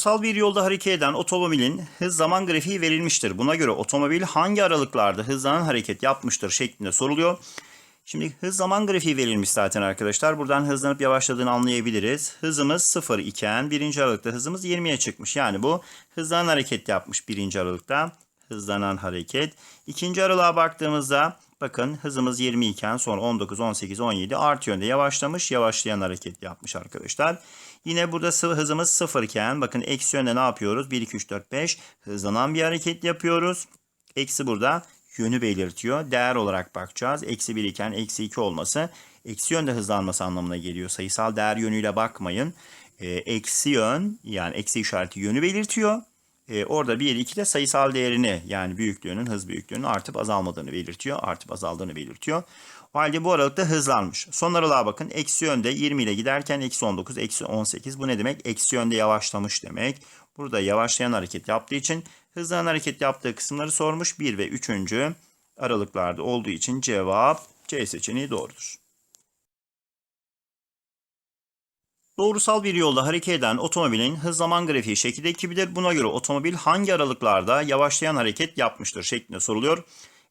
Doğrusal bir yolda hareket eden otomobilin hız zaman grafiği verilmiştir. Buna göre otomobil hangi aralıklarda hızlanan hareket yapmıştır şeklinde soruluyor. Şimdi hız zaman grafiği verilmiş zaten arkadaşlar. Buradan hızlanıp yavaşladığını anlayabiliriz. Hızımız 0 iken birinci aralıkta hızımız 20'ye çıkmış. Yani bu hızlanan hareket yapmış birinci aralıkta. Hızlanan hareket. İkinci aralığa baktığımızda bakın hızımız 20 iken sonra 19, 18, 17 artı yönde yavaşlamış. Yavaşlayan hareket yapmış arkadaşlar. Yine burada sı- hızımız 0 iken bakın eksi yönde ne yapıyoruz? 1, 2, 3, 4, 5 hızlanan bir hareket yapıyoruz. Eksi burada yönü belirtiyor. Değer olarak bakacağız. Eksi 1 iken eksi 2 olması eksi yönde hızlanması anlamına geliyor. Sayısal değer yönüyle bakmayın. Ee, eksi yön yani eksi işareti yönü belirtiyor. Ee, orada 1, 2 de sayısal değerini yani büyüklüğünün hız büyüklüğünün artıp azalmadığını belirtiyor. Artıp azaldığını belirtiyor. O halde bu aralıkta hızlanmış. Son aralığa bakın. Eksi yönde 20 ile giderken eksi 19, eksi 18. Bu ne demek? Eksi yönde yavaşlamış demek. Burada yavaşlayan hareket yaptığı için hızlanan hareket yaptığı kısımları sormuş. 1 ve 3. aralıklarda olduğu için cevap C seçeneği doğrudur. Doğrusal bir yolda hareket eden otomobilin hız zaman grafiği şekilde ekibidir. Buna göre otomobil hangi aralıklarda yavaşlayan hareket yapmıştır şeklinde soruluyor.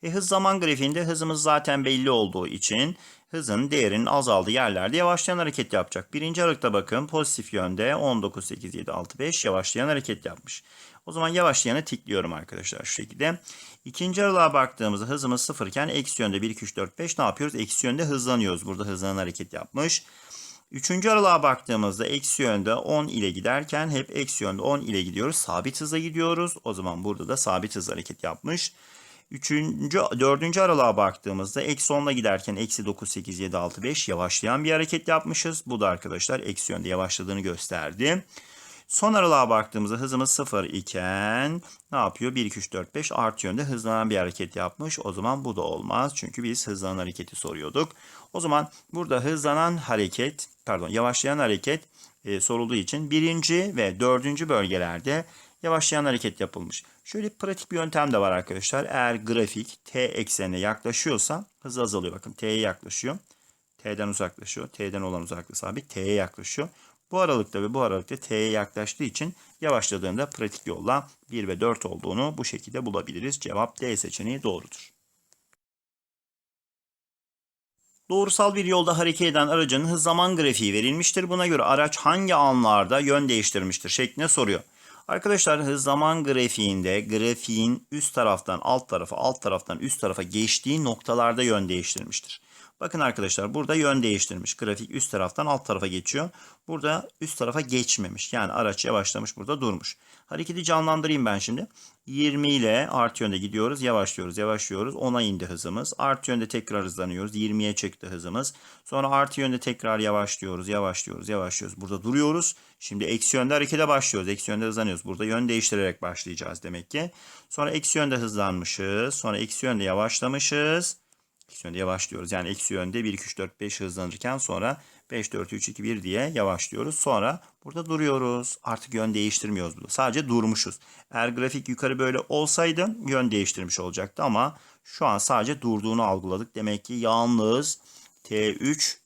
E, hız zaman grafiğinde hızımız zaten belli olduğu için hızın değerinin azaldığı yerlerde yavaşlayan hareket yapacak. Birinci aralıkta bakın pozitif yönde 19, 8, 7, 6, 5 yavaşlayan hareket yapmış. O zaman yavaşlayanı tikliyorum arkadaşlar şu şekilde. İkinci aralığa baktığımızda hızımız sıfır iken eksi yönde 1, 2, 3, 4, 5 ne yapıyoruz? Eksi yönde hızlanıyoruz. Burada hızlanan hareket yapmış. Üçüncü aralığa baktığımızda eksi yönde 10 ile giderken hep eksi yönde 10 ile gidiyoruz. Sabit hıza gidiyoruz. O zaman burada da sabit hız hareket yapmış. Üçüncü, dördüncü aralığa baktığımızda eksi 10 ile giderken eksi 9, 8, 7, 6, 5 yavaşlayan bir hareket yapmışız. Bu da arkadaşlar eksi yönde yavaşladığını gösterdi. Son aralığa baktığımızda hızımız 0 iken ne yapıyor? 1, 2, 3, 4, 5 artı yönde hızlanan bir hareket yapmış. O zaman bu da olmaz. Çünkü biz hızlanan hareketi soruyorduk. O zaman burada hızlanan hareket, pardon yavaşlayan hareket e, sorulduğu için birinci ve dördüncü bölgelerde yavaşlayan hareket yapılmış. Şöyle pratik bir yöntem de var arkadaşlar. Eğer grafik t eksenine yaklaşıyorsa hız azalıyor. Bakın t'ye yaklaşıyor. T'den uzaklaşıyor. T'den olan uzaklığı sabit. T'ye yaklaşıyor. Bu aralıkta ve bu aralıkta T'ye yaklaştığı için yavaşladığında pratik yolla 1 ve 4 olduğunu bu şekilde bulabiliriz. Cevap D seçeneği doğrudur. Doğrusal bir yolda hareket eden aracın hız zaman grafiği verilmiştir. Buna göre araç hangi anlarda yön değiştirmiştir şeklinde soruyor. Arkadaşlar zaman grafiğinde grafiğin üst taraftan alt tarafa, alt taraftan üst tarafa geçtiği noktalarda yön değiştirmiştir. Bakın arkadaşlar burada yön değiştirmiş. Grafik üst taraftan alt tarafa geçiyor. Burada üst tarafa geçmemiş. Yani araç yavaşlamış burada durmuş. Hareketi canlandırayım ben şimdi. 20 ile artı yönde gidiyoruz. Yavaşlıyoruz yavaşlıyoruz. 10'a indi hızımız. Artı yönde tekrar hızlanıyoruz. 20'ye çıktı hızımız. Sonra artı yönde tekrar yavaşlıyoruz. Yavaşlıyoruz yavaşlıyoruz. Burada duruyoruz. Şimdi eksi yönde harekete başlıyoruz. Eksi yönde hızlanıyoruz. Burada yön değiştirerek başlayacağız demek ki. Sonra eksi yönde hızlanmışız. Sonra eksi yönde yavaşlamışız. Eksi yönde yavaşlıyoruz. Yani eksi yönde 1, 2, 3, 4, 5 hızlanırken sonra 5, 4, 3, 2, 1 diye yavaşlıyoruz. Sonra burada duruyoruz. Artık yön değiştirmiyoruz burada. Sadece durmuşuz. Eğer grafik yukarı böyle olsaydı yön değiştirmiş olacaktı ama şu an sadece durduğunu algıladık. Demek ki yalnız T3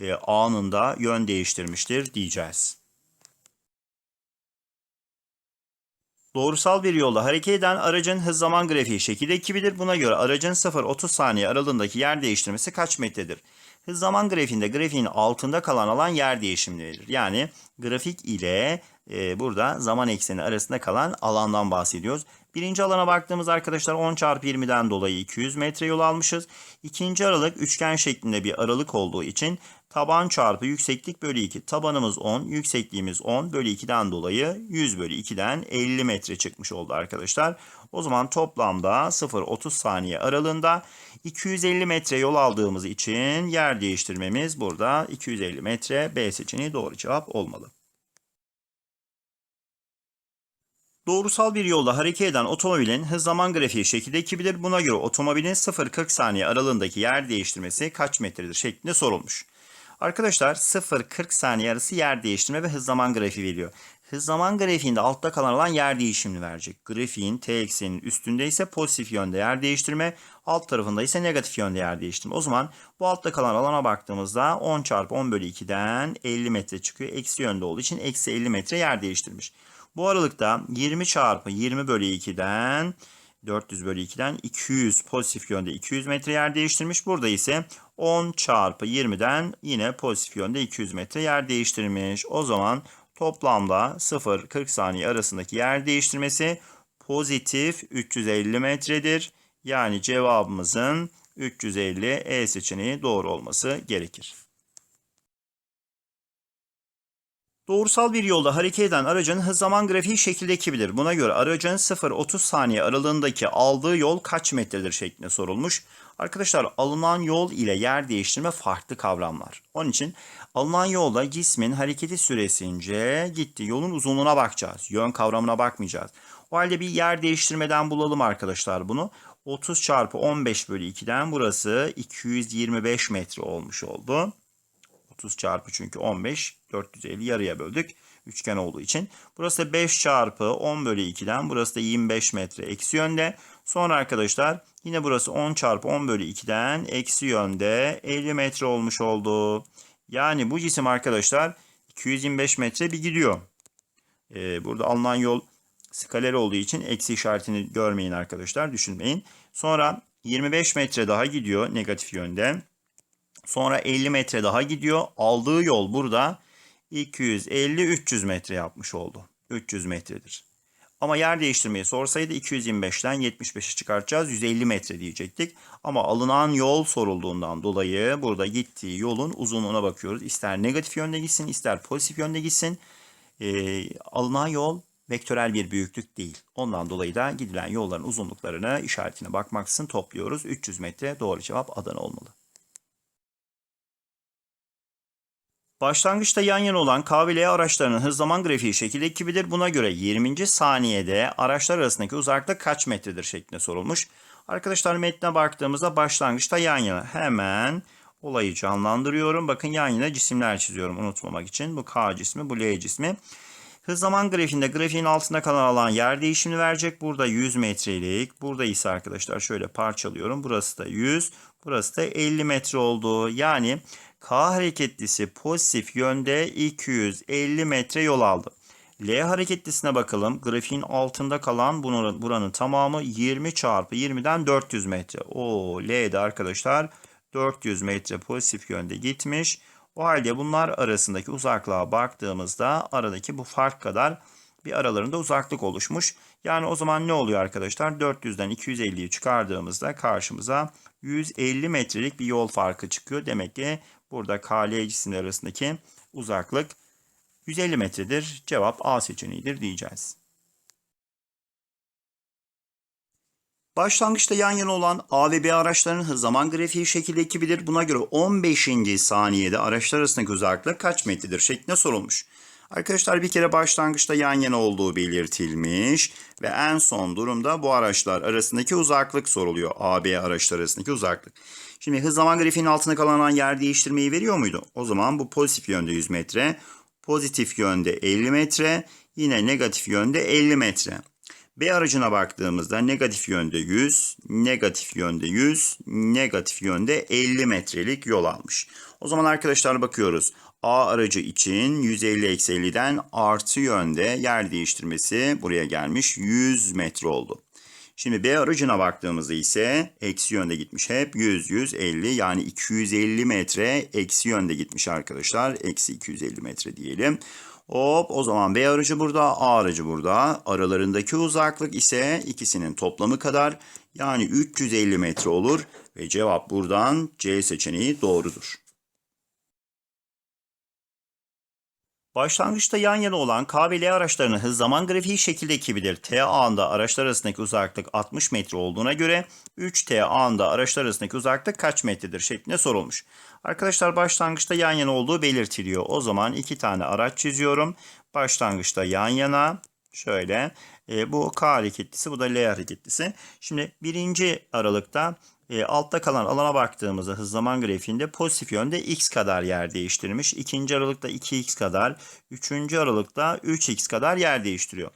e, anında yön değiştirmiştir diyeceğiz. Doğrusal bir yolda hareket eden aracın hız zaman grafiği şekilde 2'bidir. Buna göre aracın 0-30 saniye aralığındaki yer değiştirmesi kaç metredir? Hız zaman grafiğinde grafiğin altında kalan alan yer değişimini verir. Yani grafik ile e, burada zaman ekseni arasında kalan alandan bahsediyoruz. Birinci alana baktığımız arkadaşlar 10 çarpı 20'den dolayı 200 metre yol almışız. İkinci aralık üçgen şeklinde bir aralık olduğu için taban çarpı yükseklik bölü 2. Tabanımız 10, yüksekliğimiz 10 bölü 2'den dolayı 100 bölü 2'den 50 metre çıkmış oldu arkadaşlar. O zaman toplamda 0-30 saniye aralığında 250 metre yol aldığımız için yer değiştirmemiz burada 250 metre B seçeneği doğru cevap olmalı. Doğrusal bir yolda hareket eden otomobilin hız zaman grafiği şekilde 2'bilir. Buna göre otomobilin 0-40 saniye aralığındaki yer değiştirmesi kaç metredir şeklinde sorulmuş. Arkadaşlar 0-40 saniye arası yer değiştirme ve hız zaman grafiği veriyor. Hız zaman grafiğinde altta kalan alan yer değişimini verecek. Grafiğin t ekseninin üstünde ise pozitif yönde yer değiştirme, alt tarafında ise negatif yönde yer değiştirme. O zaman bu altta kalan alana baktığımızda 10 çarpı 10 bölü 2'den 50 metre çıkıyor. Eksi yönde olduğu için eksi 50 metre yer değiştirmiş. Bu aralıkta 20 çarpı 20 bölü 2'den 400 bölü 2'den 200 pozitif yönde 200 metre yer değiştirmiş. Burada ise 10 çarpı 20'den yine pozitif yönde 200 metre yer değiştirmiş. O zaman toplamda 0-40 saniye arasındaki yer değiştirmesi pozitif 350 metredir. Yani cevabımızın 350 E seçeneği doğru olması gerekir. Doğrusal bir yolda hareket eden aracın hız zaman grafiği şekilde ekibilir. Buna göre aracın 0-30 saniye aralığındaki aldığı yol kaç metredir şeklinde sorulmuş. Arkadaşlar alınan yol ile yer değiştirme farklı kavramlar. Onun için alınan yolda cismin hareketi süresince gitti yolun uzunluğuna bakacağız. Yön kavramına bakmayacağız. O halde bir yer değiştirmeden bulalım arkadaşlar bunu. 30 çarpı 15 bölü 2'den burası 225 metre olmuş oldu. 30 çarpı çünkü 15 450 yarıya böldük. Üçgen olduğu için. Burası da 5 çarpı 10 bölü 2'den burası da 25 metre eksi yönde. Sonra arkadaşlar yine burası 10 çarpı 10 bölü 2'den eksi yönde 50 metre olmuş oldu. Yani bu cisim arkadaşlar 225 metre bir gidiyor. Ee, burada alınan yol skaler olduğu için eksi işaretini görmeyin arkadaşlar düşünmeyin. Sonra 25 metre daha gidiyor negatif yönde. Sonra 50 metre daha gidiyor. Aldığı yol burada 250-300 metre yapmış oldu. 300 metredir. Ama yer değiştirmeyi sorsaydı 225'ten 75'e çıkartacağız. 150 metre diyecektik. Ama alınan yol sorulduğundan dolayı burada gittiği yolun uzunluğuna bakıyoruz. İster negatif yönde gitsin ister pozitif yönde gitsin. Ee, alınan yol vektörel bir büyüklük değil. Ondan dolayı da gidilen yolların uzunluklarını işaretine bakmaksızın topluyoruz. 300 metre doğru cevap Adana olmalı. Başlangıçta yan yana olan K ve L araçlarının hız zaman grafiği şekilde gibidir. Buna göre 20. saniyede araçlar arasındaki uzaklık kaç metredir şeklinde sorulmuş. Arkadaşlar metne baktığımızda başlangıçta yan yana. Hemen olayı canlandırıyorum. Bakın yan yana cisimler çiziyorum unutmamak için. Bu K cismi, bu L cismi. Hız zaman grafiğinde grafiğin altında kalan alan yer değişimini verecek. Burada 100 metrelik. Burada ise arkadaşlar şöyle parçalıyorum. Burası da 100. Burası da 50 metre oldu. Yani K hareketlisi pozitif yönde 250 metre yol aldı. L hareketlisine bakalım. Grafiğin altında kalan bunun, buranın tamamı 20 çarpı 20'den 400 metre. O L'de arkadaşlar 400 metre pozitif yönde gitmiş. O halde bunlar arasındaki uzaklığa baktığımızda aradaki bu fark kadar bir aralarında uzaklık oluşmuş. Yani o zaman ne oluyor arkadaşlar? 400'den 250'yi çıkardığımızda karşımıza 150 metrelik bir yol farkı çıkıyor. Demek ki burada KL cisimler arasındaki uzaklık 150 metredir. Cevap A seçeneğidir diyeceğiz. Başlangıçta yan yana olan A ve B araçlarının zaman grafiği şekilde ekibilir. Buna göre 15. saniyede araçlar arasındaki uzaklık kaç metredir şeklinde sorulmuş. Arkadaşlar bir kere başlangıçta yan yana olduğu belirtilmiş ve en son durumda bu araçlar arasındaki uzaklık soruluyor. A, B araçlar arasındaki uzaklık. Şimdi hız zaman grafiğinin altında kalan yer değiştirmeyi veriyor muydu? O zaman bu pozitif yönde 100 metre, pozitif yönde 50 metre, yine negatif yönde 50 metre. B aracına baktığımızda negatif yönde 100, negatif yönde 100, negatif yönde 50 metrelik yol almış. O zaman arkadaşlar bakıyoruz. A aracı için 150-50'den artı yönde yer değiştirmesi buraya gelmiş 100 metre oldu. Şimdi B aracına baktığımızda ise eksi yönde gitmiş hep 100 150 yani 250 metre eksi yönde gitmiş arkadaşlar. Eksi 250 metre diyelim. Hop o zaman B aracı burada A aracı burada. Aralarındaki uzaklık ise ikisinin toplamı kadar yani 350 metre olur ve cevap buradan C seçeneği doğrudur. Başlangıçta yan yana olan K ve L araçlarının hız zaman grafiği şekilde ekibilir. T anında araçlar arasındaki uzaklık 60 metre olduğuna göre 3T anında araçlar arasındaki uzaklık kaç metredir şeklinde sorulmuş. Arkadaşlar başlangıçta yan yana olduğu belirtiliyor. O zaman iki tane araç çiziyorum. Başlangıçta yan yana şöyle e, bu K hareketlisi bu da L hareketlisi. Şimdi birinci aralıkta e, altta kalan alana baktığımızda hız zaman grafiğinde pozitif yönde x kadar yer değiştirmiş. İkinci aralıkta 2x kadar, üçüncü aralıkta 3x kadar yer değiştiriyor.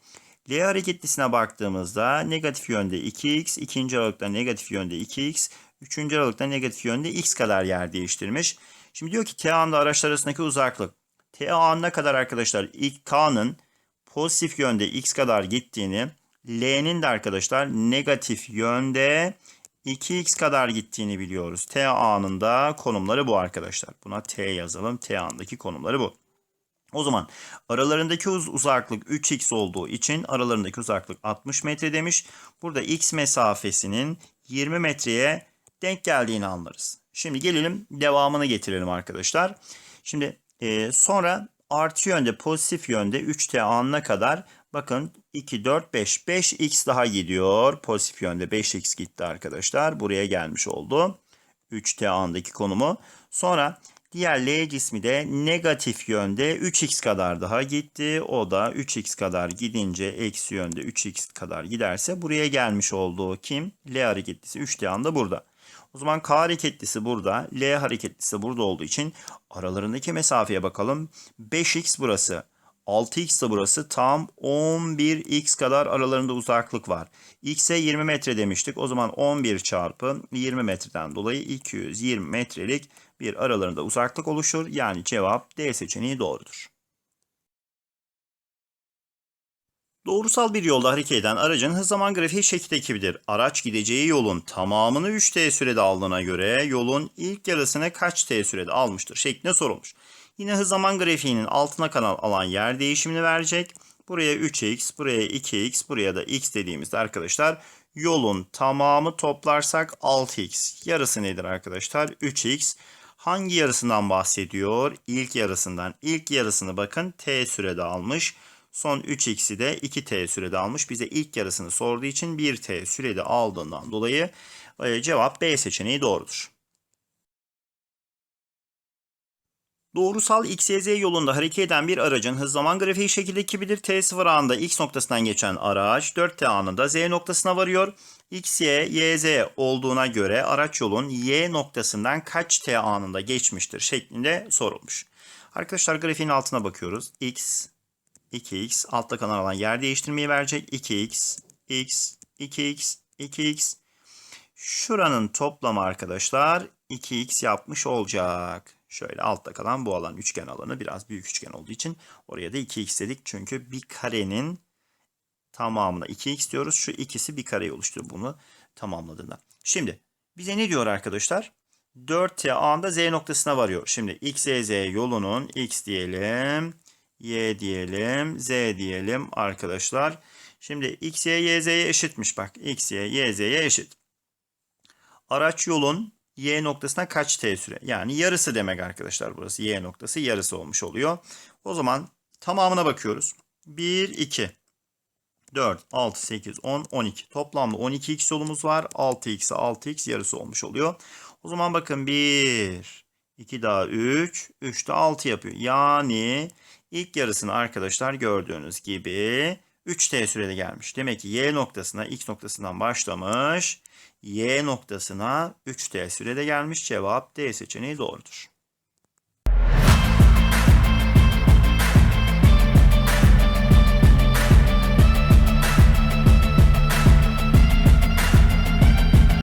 L hareketlisine baktığımızda negatif yönde 2x, ikinci aralıkta negatif yönde 2x, üçüncü aralıkta negatif yönde x kadar yer değiştirmiş. Şimdi diyor ki T anında araçlar arasındaki uzaklık. T anına kadar arkadaşlar K'nın pozitif yönde x kadar gittiğini, L'nin de arkadaşlar negatif yönde 2x kadar gittiğini biliyoruz. T anında konumları bu arkadaşlar. Buna T yazalım. T anındaki konumları bu. O zaman aralarındaki uz uzaklık 3x olduğu için aralarındaki uzaklık 60 metre demiş. Burada x mesafesinin 20 metreye denk geldiğini anlarız. Şimdi gelelim devamını getirelim arkadaşlar. Şimdi e, sonra artı yönde pozitif yönde 3t anına kadar bakın 2, 4, 5. 5x daha gidiyor. Pozitif yönde 5x gitti arkadaşlar. Buraya gelmiş oldu. 3t andaki konumu. Sonra diğer L cismi de negatif yönde 3x kadar daha gitti. O da 3x kadar gidince eksi yönde 3x kadar giderse buraya gelmiş olduğu kim? L hareketlisi 3t anda burada. O zaman K hareketlisi burada, L hareketlisi burada olduğu için aralarındaki mesafeye bakalım. 5x burası. 6x de burası tam 11x kadar aralarında uzaklık var. X'e 20 metre demiştik. O zaman 11 çarpı 20 metreden dolayı 220 metrelik bir aralarında uzaklık oluşur. Yani cevap D seçeneği doğrudur. Doğrusal bir yolda hareket eden aracın hız zaman grafiği şekilde ekibidir. Araç gideceği yolun tamamını 3t sürede aldığına göre yolun ilk yarısını kaç t sürede almıştır şeklinde sorulmuş. Yine hız zaman grafiğinin altına kanal alan yer değişimini verecek. Buraya 3x, buraya 2x, buraya da x dediğimizde arkadaşlar yolun tamamı toplarsak 6x. Yarısı nedir arkadaşlar? 3x. Hangi yarısından bahsediyor? İlk yarısından. İlk yarısını bakın t sürede almış. Son 3x'i de 2t sürede almış. Bize ilk yarısını sorduğu için 1t sürede aldığından dolayı e, cevap B seçeneği doğrudur. Doğrusal x, y, z yolunda hareket eden bir aracın hız zaman grafiği şekilde 2'dir. T0 anında x noktasından geçen araç 4t anında z noktasına varıyor. x, y, y, z olduğuna göre araç yolun y noktasından kaç t anında geçmiştir şeklinde sorulmuş. Arkadaşlar grafiğin altına bakıyoruz. x, 2x altta kalan alan yer değiştirmeyi verecek. 2x, x, 2x, 2x. Şuranın toplamı arkadaşlar 2x yapmış olacak. Şöyle altta kalan bu alan üçgen alanı biraz büyük üçgen olduğu için oraya da 2x dedik. Çünkü bir karenin tamamına 2x diyoruz. Şu ikisi bir kareyi oluşturuyor bunu tamamladığında. Şimdi bize ne diyor arkadaşlar? 4t anda z noktasına varıyor. Şimdi x, y, z yolunun x diyelim y diyelim, z diyelim arkadaşlar. Şimdi x, y, y, z'ye eşitmiş bak. x, y, y, z'ye eşit. Araç yolun y noktasına kaç t süre? Yani yarısı demek arkadaşlar burası. y noktası yarısı olmuş oluyor. O zaman tamamına bakıyoruz. 1, 2, 4, 6, 8, 10, 12. Toplamda 12x yolumuz var. 6x'e 6x yarısı olmuş oluyor. O zaman bakın 1, 2 daha 3, 3 de 6 yapıyor. Yani ilk yarısını arkadaşlar gördüğünüz gibi 3t sürede gelmiş. Demek ki y noktasına x noktasından başlamış. Y noktasına 3t sürede gelmiş. Cevap D seçeneği doğrudur.